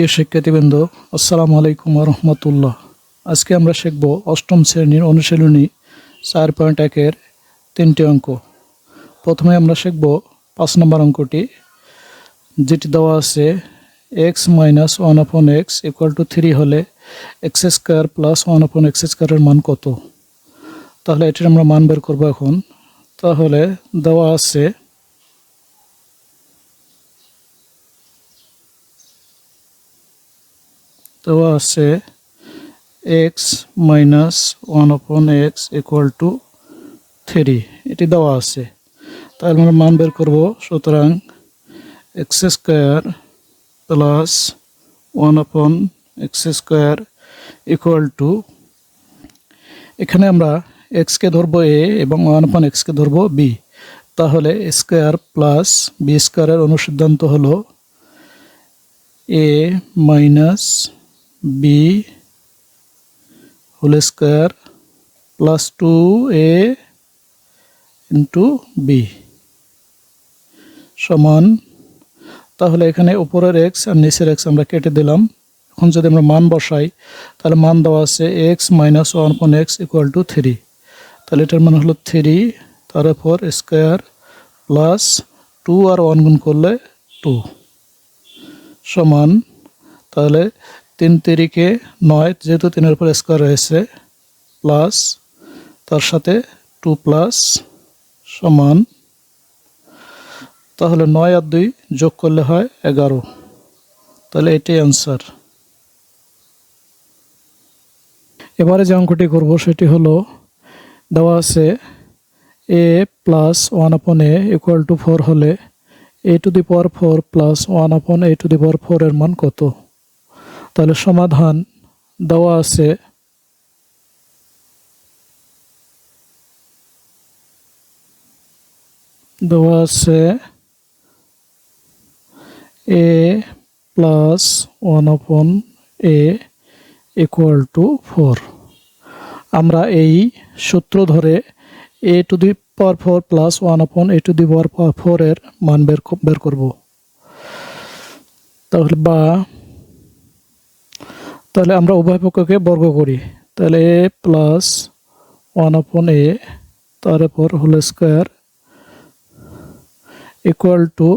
প্রিয় শিক্ষার্থীবৃন্দ, আসসালামু আলাইকুম রহমতুল্লাহ। আজকে আমরা শিখব অষ্টম শ্রেণির অনুশীলনী চার পয়েন্ট একের তিনটি অঙ্ক। প্রথমে আমরা শিখব পাঁচ নম্বর অঙ্কটি, যেটি দেওয়া আছে x minus one of upon x equal to three হলে x square plus one upon x স্কোয়ারের মান কত? তাহলে এটির আমরা মান বের করব এখন। তাহলে দেওয়া আছে দেওয়া আছে x minus one upon x equal to three এটি দেওয়া আছে। তাহলে আমরা মান বের করব, সুতরাং x square plus one upon x square equal to এখানে আমরা এক্সকে ধরবো এ এবং ওয়ান আপন এক্সকে ধরবো বি তাহলে স্কোয়ার প্লাস বি স্কোয়ারের অনুসিদ্ধান্ত হলো a minus b whole square plus two a into b সমান। তাহলে এখানে উপরের এক্স আর নিচের এক্স আমরা কেটে দিলাম। এখন যদি আমরা মান বসাই, তাহলে মান দেওয়া আছে x minus one upon x equal to three তাহলে এটার মান হলো থ্রি তার উপর স্কোয়ার প্লাস টু আর ওয়ান গুণ করলে টু সমান। তাহলে তিন তিরিকে নয়, যেহেতু তিনের উপর স্কোয়ার রয়েছে প্লাস তার সাথে টু প্লাস সমান, তাহলে নয় আর দুই যোগ করলে হয় এগারো। তাহলে এটাই অ্যান্সার এবারে যে অঙ্কটি করব সেটি হলো, দেওয়া আছে a plus one upon A equal to four হলে a to the power four plus one upon a to the power four এর মান কত? তাহলে সমাধান দেওয়া আছে। দেওয়া আছে a plus one upon A equal to four আমরা এই সূত্র ধরে a to the power four plus one upon a to the power four এর মান বের বের করব। তাহলে বা তাহলে আমরা উভয় পক্ষকে বর্গ করি। তাহলে a plus one upon a তারপর whole square equal to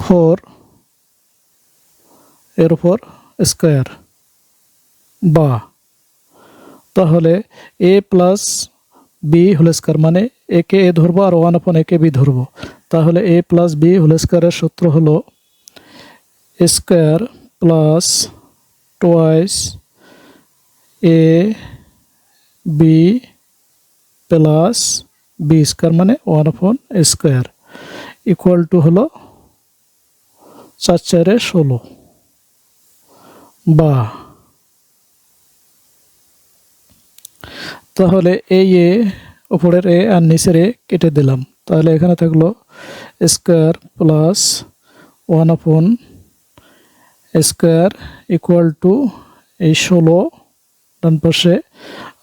four এর উপর স্কোয়ার বা। তাহলে a plus b whole square মানে একে এ ধরবো আর ওয়ান আপন একে বি ধরবো। তাহলে এ প্লাস বি হোল স্কোয়ারের সূত্র হলো square plus twice a b plus b square মানে one upon square equal to হলো চার চারে ষোলো। বা তাহলে এই এ উপরের এ আর নিচের এ কেটে দিলাম। তাহলে এখানে থাকল square plus one upon square equal to এই ষোলো ডান পাশে,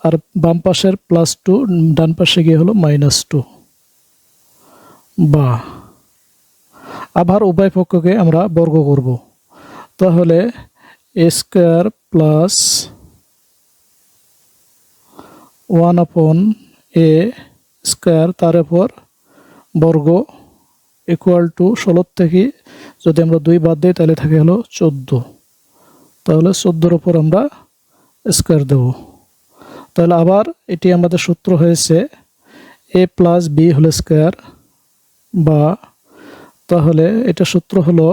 আর বাম পাশের প্লাস টু ডান পাশে গিয়ে হলো মাইনাস টু। বা আবার উভয় পক্ষকে আমরা বর্গ করব। তাহলে square plus one upon a square তার উপর বর্গ ইকুয়াল টু ষোলোর থেকে যদি আমরা দুই বাদ দিই, তাহলে থাকে হলো চোদ্দ। তাহলে চোদ্দোর উপর আমরা স্কোয়ার দেব। তাহলে আবার এটি আমাদের সূত্র হয়েছে a plus b whole square বা তাহলে এটা সূত্র হলো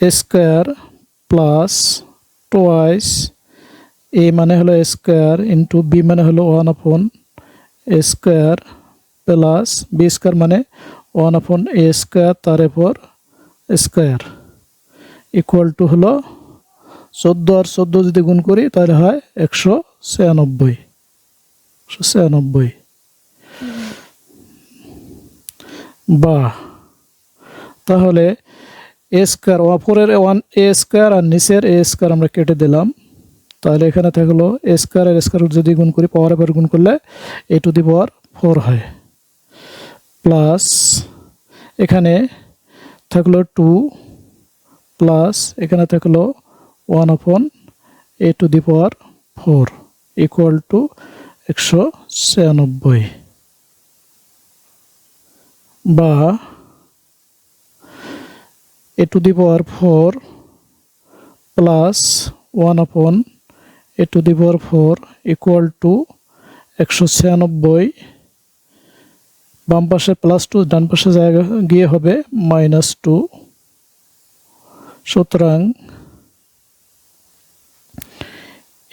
স্কোয়ার প্লাস টোয়াইস এ মানে হলো স্কোয়ার ইন্টু বি মানে হলো one upon square plus b square মানে ওয়ান আপন এ স্কোয়ার তার উপর স্কোয়ার ইকুয়াল টু হলো চোদ্দ আর চোদ্দ যদি গুণ করি তাহলে হয় একশো ছিয়ানব্বই। একশো ছিয়ানব্বই। বা, তাহলে এ স্কোয়ার ওপরের ওয়ান এ স্কোয়ার আর নিচের এ স্কোয়ার আমরা কেটে দিলাম। তাহলে এখানে থাকল এ স্কোয়ার আর স্কোয়ার যদি গুণ করি পাওয়ার এবার গুণ করলে a to the power four হয়। প্লাস এখানে থাকল টু প্লাস এখানে থাকল one upon a to the power four equal to একশো ছিয়ানব্বই। বা a to the power four plus one upon a to the power four equal to একশো ছিয়ানব্বই বাম পাশে প্লাস টু ডান পাশে জায়গা গিয়ে হবে মাইনাস টু সুতরাং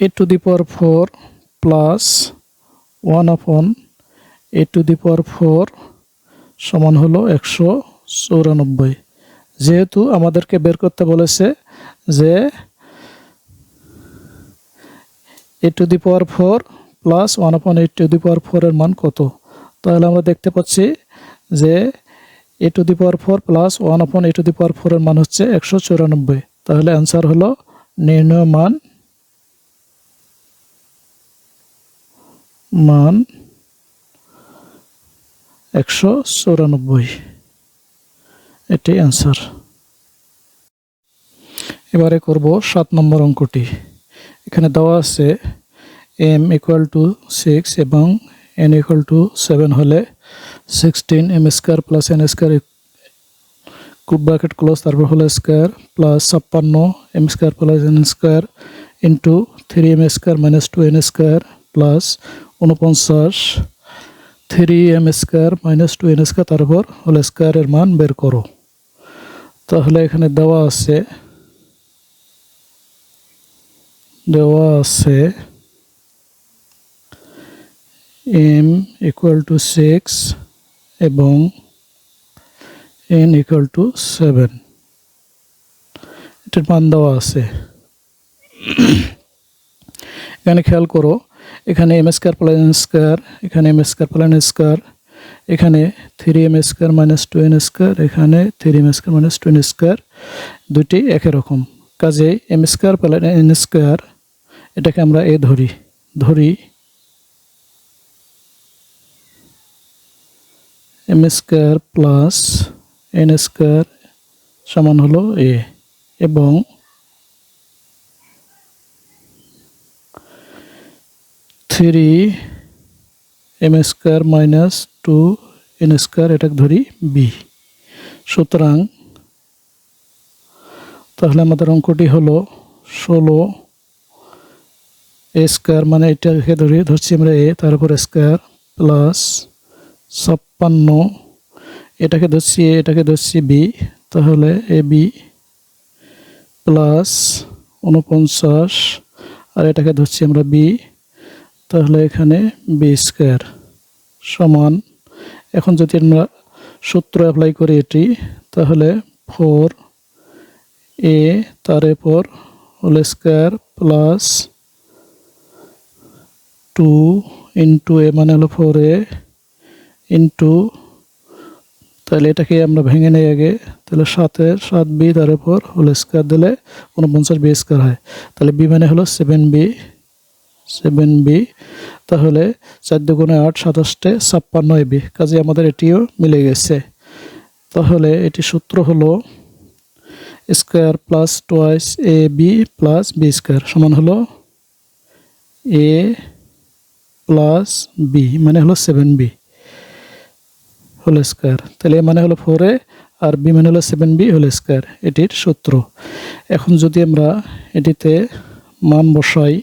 a to the power four plus one upon a to the power four সমান হলো একশো চৌরানব্বই। যেহেতু আমাদেরকে বের করতে বলেছে যে a to the power four plus one upon eight to the power ফোরের মান কত? তাহলে আমরা দেখতে পাচ্ছি যে a to the power four plus one upon a to the power ফোরের মান হচ্ছে একশো চৌরানব্বই। তাহলে অ্যান্সার হলো নির্ণয় মান মান একশো চৌরানব্বই। এটি অ্যান্সার। এবারে করব সাত নম্বর অঙ্কটি। এখানে দেওয়া আছে এম ইকুয়াল টু সিক্স এবং এন ইকুয়াল টু সেভেন হলে sixteen m square plus n square bracket close তারপর হলো স্কোয়ার প্লাস ছাপ্পান্ন m square plus n square into three m square minus two n square plus উনপঞ্চাশ three m square minus two n square তারপর whole স্কোয়ারের মান বের করো। তাহলে এখানে দেওয়া আছে দেওয়া আছে এম ইকুয়াল টু সিক্স এবং এন ইকুয়াল টু সেভেন এটার মান দেওয়া আছে। এখানে খেয়াল করো, এখানে এম স্কোয়ার প্লাস স্কোয়ার এখানে এম স্কোয়ার প্লাস স্কোয়ার এখানে three m square minus two n square এখানে three m square minus two n square দুটি একই রকম। কাজেই m square plus n square এটাকে আমরা এ ধরি। ধরি m square plus n square সমান হলো এ এবং three m square minus two n square এটাকে ধরি বি সুতরাং তাহলে আমাদের অঙ্কটি হলো ষোলো এ স্কোয়ার মানে এটাকে ধরি, ধরছি আমরা এ তার উপর স্কোয়ার প্লাস ছাপ্পান্ন, এটাকে ধরছি এ, এটাকে ধরছি বি, তাহলে এ বি প্লাস উনপঞ্চাশ আর এটাকে ধরছি আমরা বি, তাহলে এখানে বি স্কোয়ার সমান। এখন যদি আমরা সূত্র অ্যাপ্লাই করি এটি, তাহলে ফোর এ তার এরপর whole square plus two into a মানে হলো ফোর এ ইন্টু তাহলে এটাকে আমরা ভেঙে নেই আগে। তাহলে সাতের সাত বি তার উপর হোল স্কোয়ার দিলে উনপঞ্চাশ বি স্কোয়ার হয়। তাহলে বি মানে হলো সেভেন বি সেভেন বি। তাহলে চার দুগুণে আট, সাতাশটে ছাপ্পান্ন বি। কাজে আমাদের এটিও মিলে গেছে। তাহলে এটি সূত্র হলো square plus twice a b plus b square সমান হলো এ প্লাস বি মানে হলো সেভেন বি হোল স্কোয়ার। তাহলে এ মানে হলো ফোর এ আর বি মানে হলো সেভেন বি হোল স্কোয়ার। এটির সূত্র। এখন যদি আমরা এটিতে মান বসাই,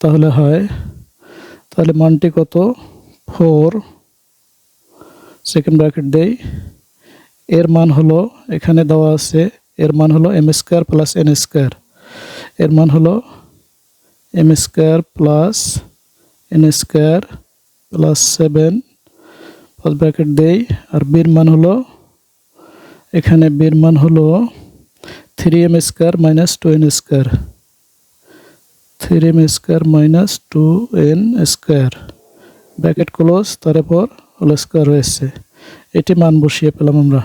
তাহলে হয়, তাহলে মানটি কত? ফোর সেকেন্ড ব্র্যাকেট দেই। এর মান হলো, এখানে দেওয়া আছে, এর মান হলো m square plus n square. এর মান হলো m square plus n square plus seven first bracket দেই, আর বির মান হলো, এখানে বির মান হলো three m square minus two n square three m square minus two n square bracket close তারপর হোল স্কোয়ার রয়েছে। এটি মান বসিয়ে পেলাম আমরা।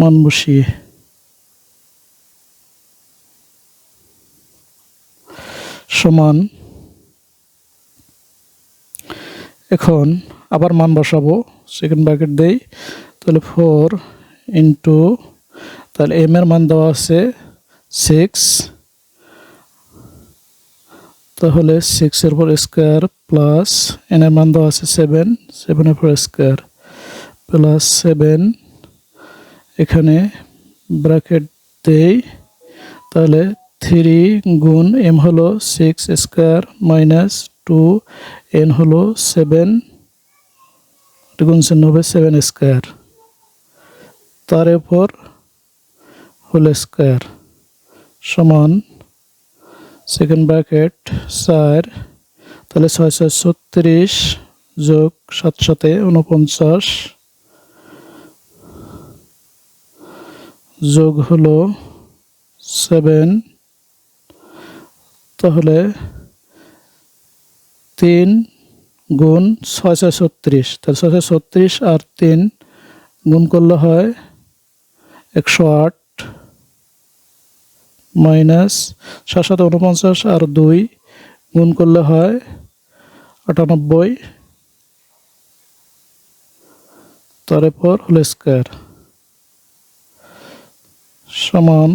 মান বসিয়ে। সমান। এখন আবার মান বসাবো সেকেন্ড ব্র্যাকেট দেই। তাহলে ফোর ইন্টু তাহলে এম এর মান দেওয়া আছে সিক্স তাহলে সিক্সের পর স্কোয়ার প্লাস এন এর মান দেওয়া আছে সেভেন সেভেনের পর স্কোয়ার প্লাস সেভেন এখানে ব্র্যাকেট দেই, তাহলে থ্রি গুণ এম হলো six square minus two n হলো সেভেন গুণ চিহ্ন হবে সেভেন স্কোয়ার তার উপর হোল স্কোয়ার সমান সেকেন্ড ব্র্যাকেট চার, তাহলে ছয় ছয় ছত্রিশ যোগ সাত সাথে উনপঞ্চাশ যোগ হলো সেভেন তাহলে তিন গুণ ছয় ছয় ছত্রিশ। তাহলে ছয় ছয় ছত্রিশ আর তিন গুণ করলে হয় একশো আট মাইনাস সাত সাত উনপঞ্চাশ আর দুই গুণ করলে হয় আটানব্বই। তারপর হোল স্কোয়ার। সমান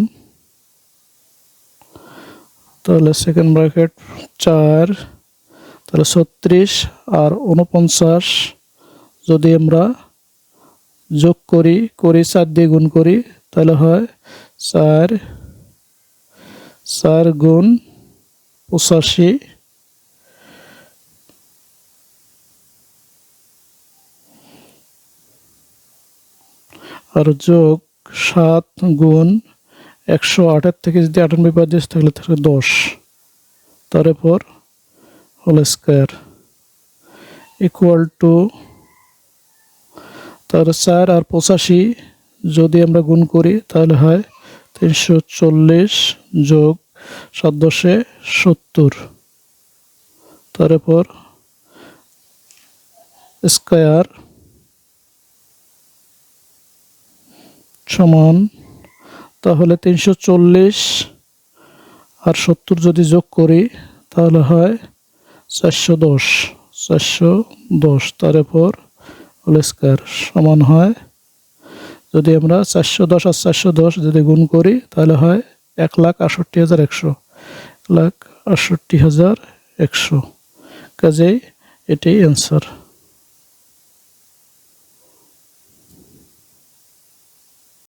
তাহলে সেকেন্ড ব্র্যাকেট চার তাহলে ছত্রিশ আর উনপঞ্চাশ যদি আমরা যোগ করি করি চার দিয়ে গুণ করি, তাহলে হয় চার চার গুণ পঁচাশি। আর যোগ সাত গুণ একশো আটের থেকে যদি আটানব্বই বাদ দিস, তাহলে থাকে দশ। তারপর হোল ইকুয়াল টু তার চার আর পঁচাশি যদি আমরা গুণ করি তাহলে হয় তিনশো চল্লিশ যোগ সাত দশে সত্তর। তারপর স্কোয়ার সমান তাহলে তিনশো চল্লিশ আর সত্তর যদি যোগ করি তাহলে হয় চারশো দশ চারশো দশ তারপর হোল স্কোয়ার সমান হয়। যদি আমরা চারশো দশ আর চারশো দশ যদি গুণ করি, তাহলে হয় এক লাখ আটষট্টি হাজার একশো। এক লাখ আটষট্টি হাজার একশো। কাজেই এটাই অ্যান্সার